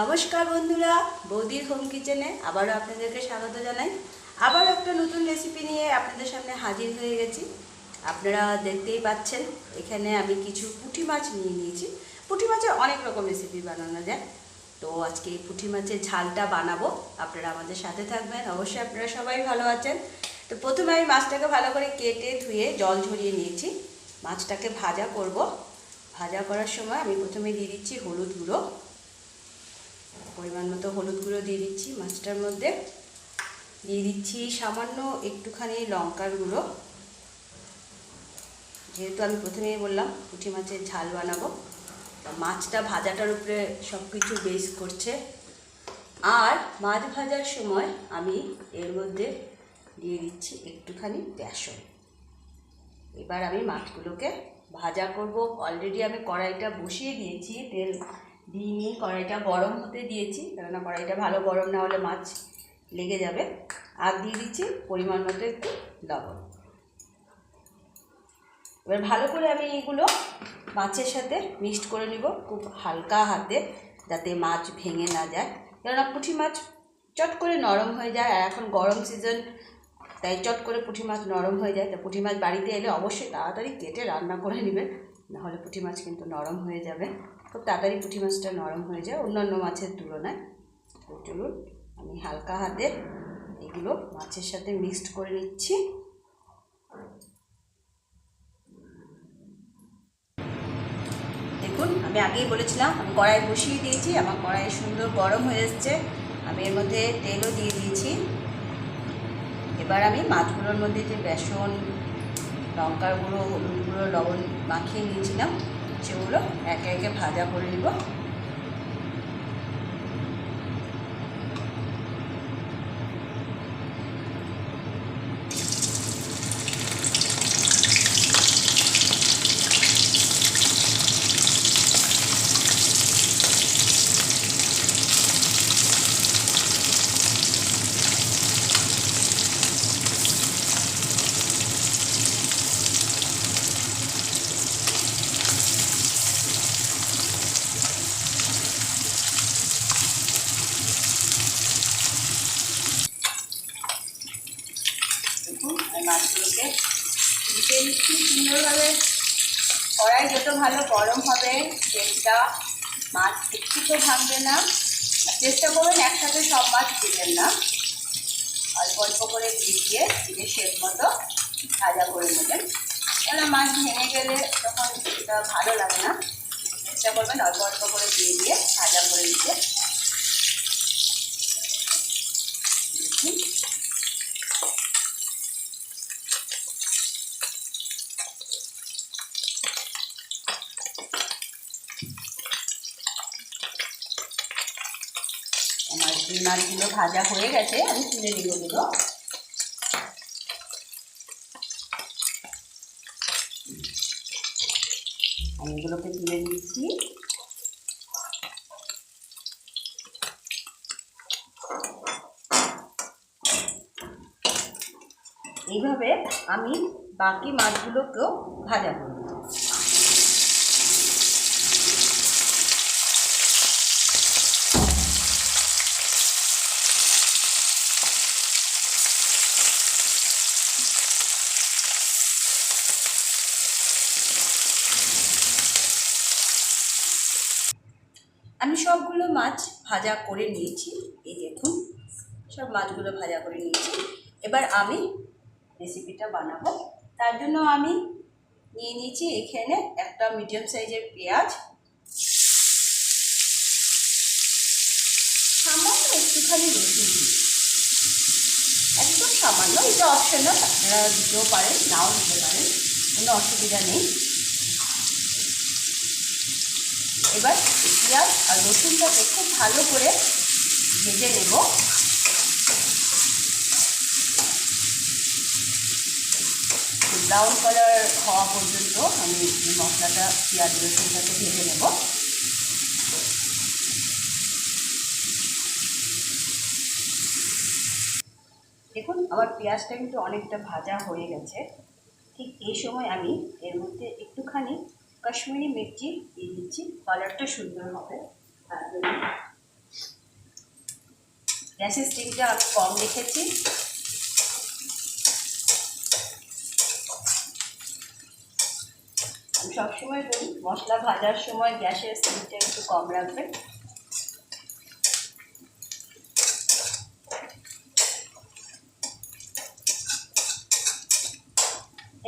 নমস্কার বন্ধুরা, বৌদির হোম কিচেনে আবারও আপনাদেরকে স্বাগত জানাই। আবার একটা নতুন রেসিপি নিয়ে আপনাদের সামনে হাজির হয়ে গেছি। আপনারা দেখতেই পাচ্ছেন, এখানে আমি কিছু পুঁটি মাছ নিয়ে নিয়েছি। পুঁটি মাছের অনেক রকম রেসিপি বানানো যায়। তো আজকে এই পুঁটি মাছের ঝালটা বানাবো। আপনারা আমাদের সাথে থাকবেন, অবশ্যই আপনারা সবাই ভালো আছেন। তো প্রথমে আমি মাছটাকে ভালো করে কেটে ধুয়ে জল ঝরিয়ে নিয়েছি। মাছটাকে ভাজা করব। ভাজা করার সময় আমি প্রথমে দিয়ে দিচ্ছি হলুদ গুঁড়ো। পরিমাণ মতো হলুদ গুঁড়ো দিয়ে দিচ্ছি মাছটার মধ্যে। দিয়ে দিচ্ছি সামান্য একটুখানি লঙ্কার গুঁড়ো। যেহেতু আমি প্রথমেই বললাম পুঁটি মাছের ঝাল বানাবো মাছটা ভাজাটার উপরে সব কিছু বেস করছে। আর মাছ ভাজার সময় আমি এর মধ্যে দিয়ে দিচ্ছি একটুখানি বেসন। এবার আমি মাছগুলোকে ভাজা করব। অলরেডি আমি কড়াইটা বসিয়ে দিয়েছি, তেল দিইনি কড়াইটা গরম হতে দিয়েছি, কেননা কড়াইটা ভালো গরম না হলে মাছ লেগে যাবে। আর দিয়ে দিচ্ছি পরিমাণ মতো একটু লবণ। এবার ভালো করে আমি এগুলো মাছের সাথে মিক্সড করে নিব, খুব হালকা হাতে, যাতে মাছ ভেঙে না যায়। কেননা পুঁটি মাছ চট করে নরম হয়ে যায়, আর এখন গরম সিজন তাই চট করে পুঁটি মাছ নরম হয়ে যায়। তা পুঁটি মাছ বাড়িতে এলে অবশ্যই তাড়াতাড়ি কেটে রান্না করে নেবেন, নাহলে পুঁটি মাছ কিন্তু নরম হয়ে যাবে। খুব তাড়াতাড়ি পুঁটি মাছটা নরম হয়ে যায়, অন্যান্য মাছের তুলনায়। তো চলুন, আমি হালকা হাতে এগুলো মাছের সাথে মিক্সড করে নিচ্ছি। দেখুন, আমি আগেই বলেছিলাম, আমি কড়াই বসিয়ে দিয়েছি, আমার কড়াই সুন্দর গরম হয়ে এসছে। আমি এর মধ্যে তেলও দিয়ে দিয়েছি। এবার আমি মাছগুলোর মধ্যে যে বেসন, লঙ্কার গুঁড়ো, হলুদ গুঁড়ো, লবণ মাখিয়ে নিয়েছিলাম সেগুলো একে একে ভাজা করে নিব দেখুন এই মাছগুলোকে মিশিয়ে নিচ্ছি সুন্দরভাবে যত ভালো গরম হবে তেলটা মাছ একটু তো ভাঙবে না। চেষ্টা করবেন একসাথে সব মাছ দিবেন না। অল্প অল্প করে দিয়ে দিয়ে শেপ মতো ভাজা করে নেবেন। কেন মাছ ভেঙে গেলে তখন সেটা ভালো লাগে না। চেষ্টা করবেন অল্প অল্প করে দিয়ে দিয়ে ভাজা করে নিতে দেখুন মাছগুলো ভাজা হয়ে গেছে, আমি তুলে নিব এগুলো। আমি এগুলোকে তুলে নিচ্ছি। এইভাবে আমি বাকি মাছগুলোকেও ভাজা করব আমি সবগুলো মাছ ভাজা করে নিয়েছি। এই দেখুন, সব মাছগুলো ভাজা করে নিয়েছি। এবার আমি রেসিপিটা বানাবো। তার জন্য আমি নিয়ে নিয়েছি এখানে একটা মিডিয়াম সাইজের পেঁয়াজ। সামান্য একটুখানি রসুন। একদম সামান্য, এটা অপশনাল আপনারা দিতেও পারেন, নাও দিতে পারেন, কোনো অসুবিধা নেই। এবার পেঁয়াজ আর রসুনটাকে খুব ভালো করে ভেজে নেব। ব্রাউন কালার হওয়া পর্যন্ত আমি মশলাটা, পেঁয়াজ, রসুনটাকে ভেজে নেব। দেখুন, আমার পেঁয়াজটা কিন্তু অনেকটা ভাজা হয়ে গেছে। ঠিক এই সময় আমি এর মধ্যে একটুখানি কাশ্মীরি মির্চি দিয়ে দিচ্ছি। কালারটা সুন্দর হবে। গ্যাসের স্টিমটা আমি কম রেখেছি। সবসময় বলি, মশলা ভাজার সময় গ্যাসের স্টিমটা একটু কম রাখবেন।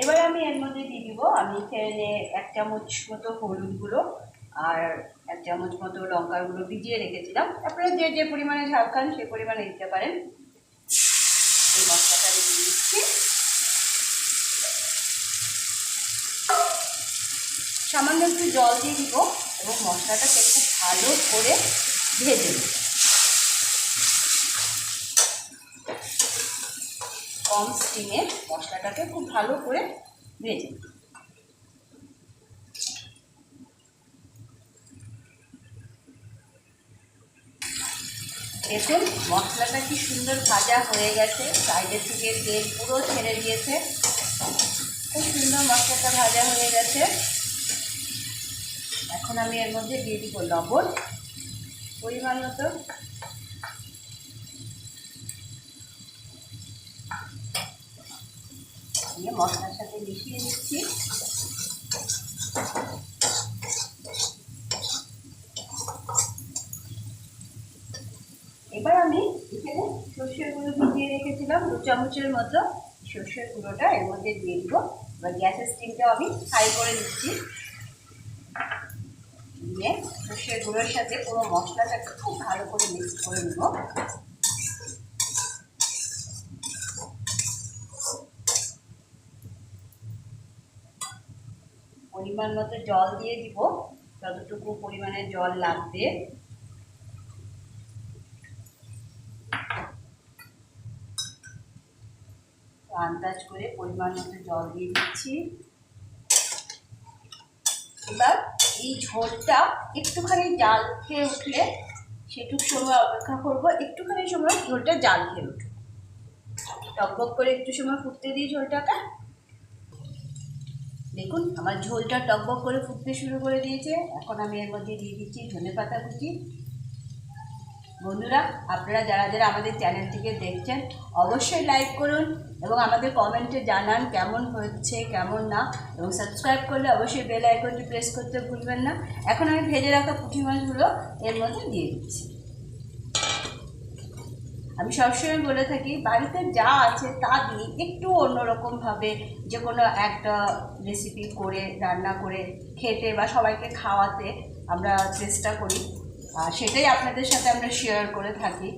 এবার আমি এর মধ্যে দিব। আমি এখানে এক চামচ মতো হলুদ গুঁড়ো আর এক চামচ মতো লঙ্কার গুঁড়ো ভিজিয়ে রেখেছিলাম। আপনারা যে যে পরিমাণে ঝাল খান সে পরিমাণে দিতে পারেন। এই মশলাটা দিয়ে দিচ্ছি। সামান্য একটু জল দিয়ে দিব এবং মশলাটাকে খুব ভালো করে ভেজে নেব। কম স্টিমে মশলাটাকে খুব ভালো করে ভেজে নেব। দেখুন, মশলাটা কি সুন্দর ভাজা হয়ে গেছে। সাইডের থেকে তেল পুরো ছেড়ে দিয়েছে। খুব সুন্দর মশলাটা ভাজা হয়ে গেছে। এখন আমি এর মধ্যে দিয়ে দিব লবণ। পরিমাণ মতো। মশলার সাথে মিশিয়ে দিচ্ছি এবার আমি এখানে সর্ষের গুঁড়ো ভিজিয়ে রেখেছিলাম দু চামচের মতো সর্ষের গুঁড়োটা এর মধ্যে দিয়ে দিব। এবার গ্যাসের স্টিমটাও আমি হাই করে দিচ্ছি দিয়ে সর্ষের গুঁড়োর সাথে পুরো মশলাটাকে খুব ভালো করে মিক্স করে নেব। পরিমাণ মতো জল দিয়ে দিব। যতটুকু পরিমাণে জল লাগবে। আন্দাজ করে পরিমাণ মতো জল দিয়ে দিচ্ছি। এবার এই ঝোলটা একটুখানি জাল খেয়ে উঠলে সেটুক সময় অপেক্ষা করব। একটুখানি সময় ঝোলটা জাল খেয়ে উঠবে টকবক করে একটু সময় ফুটতে দিই ঝোলটাকে। দেখুন, আমার ঝোলটা টকবক করে ফুটতে শুরু করে দিয়েছে। এখন আমি এর মধ্যে দিয়ে দিচ্ছি ধনে পাতা কুচি। বন্ধুরা, আপনারা যারা যারা আমাদের চ্যানেলটিকে দেখছেন, অবশ্যই লাইক করুন এবং আমাদের কমেন্টে জানান কেমন হচ্ছে, কেমন না এবং সাবস্ক্রাইব করলে অবশ্যই বেল আইকনটি প্রেস করতে ভুলবেন না। এখন আমি ভেজে রাখা পুঁটি মাছগুলো এর মধ্যে দিয়ে দিচ্ছি। আমি সবসময় বলে থাকি, বাড়িতে যা আছে তা দিয়ে একটু অন্যরকমভাবে যে কোনো একটা রেসিপি করে, রান্না করে, খেতে বা সবাইকে খাওয়াতে আমরা চেষ্টা করি। সেটাই আপনাদের সাথে আমরা শেয়ার করে থাকি।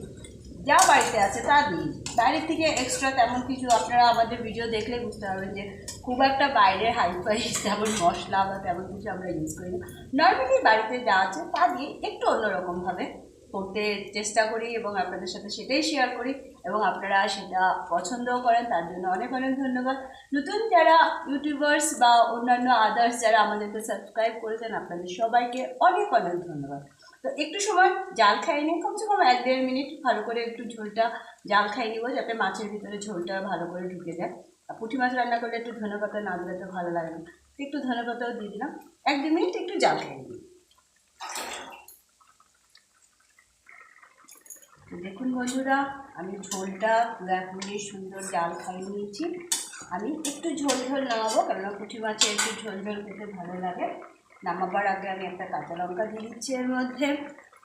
যা বাড়িতে আছে তা দিই বাইরে থেকে এক্সট্রা তেমন কিছু আপনারা আমাদের ভিডিও দেখলে বুঝতে পারবেন যে খুব একটা বাইরের হাইফাই তেমন মশলা বা তেমন কিছু আমরা ইউজ করি না। নর্মালি বাড়িতে যা আছে তা দিয়ে একটু অন্যরকমভাবে করতে চেষ্টা করি এবং আপনাদের সাথে সেটাই শেয়ার করি এবং আপনারা সেটা পছন্দও করেন, তার জন্য অনেক অনেক ধন্যবাদ। নতুন যারা ইউটিউবার্স বা অন্যান্য আদার্স যারা আমাদেরকে সাবস্ক্রাইব করেছেন, আপনাদের সবাইকে অনেক অনেক ধন্যবাদ। তো একটু সময় জাল খাই নিয়ে, কমসে কম এক দেড় মিনিট ভালো করে একটু ঝোলটা জাল খাই নিব যাতে মাছের ভিতরে ঝোলটা ভালো করে ঢুকে যায়। আর পুঁটি মাছ রান্না করলে একটু ধনে পাতা না দিলে তো ভালো লাগে না। তো একটু ধনে পাতাও দিয়ে দিলাম। এক দু মিনিট একটু জাল খাই নিই। দেখুন বন্ধুরা, আমি ঝোলটা পুরো এক মিনিট সুন্দর জাল খাইয়ে নিয়েছি। আমি একটু ঝোল ঝোল নামাবো, কেননা পুঁটি মাছে একটু ঝোল ঝোল খেতে ভালো লাগে। নামাবার আগে আমি একটা কাঁচা লঙ্কা দিয়ে দিচ্ছি এর মধ্যে।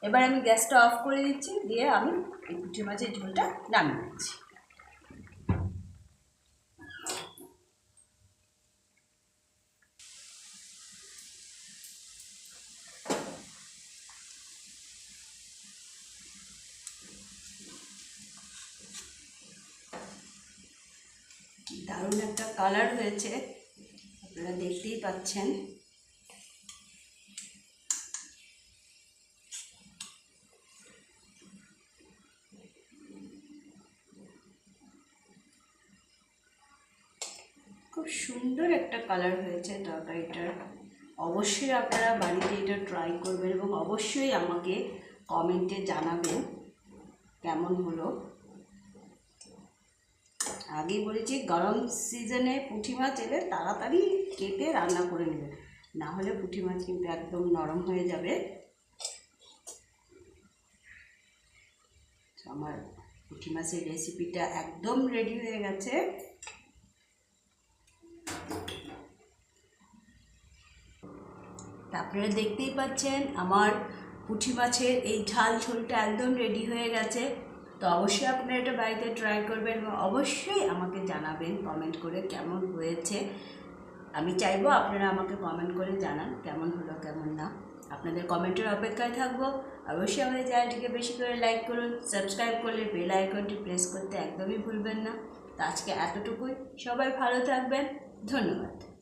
এবার আমি গ্যাসটা অফ করে দিচ্ছি, দিয়ে আমি এই পুঁটি মাছের ঝোলটা নামিয়ে দিচ্ছি দারুণ একটা কালার হয়েছে, আপনারা দেখতেই পাচ্ছেন খুব সুন্দর একটা কালার হয়েছে তরকারিটার অবশ্যই আপনারা বাড়িতে এটা ট্রাই করবেন এবং অবশ্যই আমাকে কমেন্টে জানাবেন কেমন হলো। আগেই বলেছি গরম সিজনে পুঁটি মাছ এলে তাড়াতাড়ি কেটে রান্না করে নেবে না হলে পুঁটি মাছ কিন্তু একদম নরম হয়ে যাবে। আমার পুঁটি মাছের রেসিপিটা একদম রেডি হয়ে গেছে তা আপনারা দেখতেই পাচ্ছেন আমার পুঁটি মাছের এই ঝাল ঝোলটা একদম রেডি হয়ে গেছে। তো অবশ্যই আপনারা এটা বাড়িতে ট্রাই করবেন এবং অবশ্যই আমাকে জানাবেন কমেন্ট করে কেমন হয়েছে। আমি চাইব আপনারা আমাকে কমেন্ট করে জানান কেমন হলো, কেমন না। আপনাদের কমেন্টের অপেক্ষায় থাকব। অবশ্যই আমাদের চ্যানেলটিকে বেশি করে লাইক করুন সাবস্ক্রাইব করলে বেল আইকনটি প্রেস করতে একদমই ভুলবেন না। তো আজকে এতটুকুই। সবাই ভালো থাকবেন। ধন্যবাদ।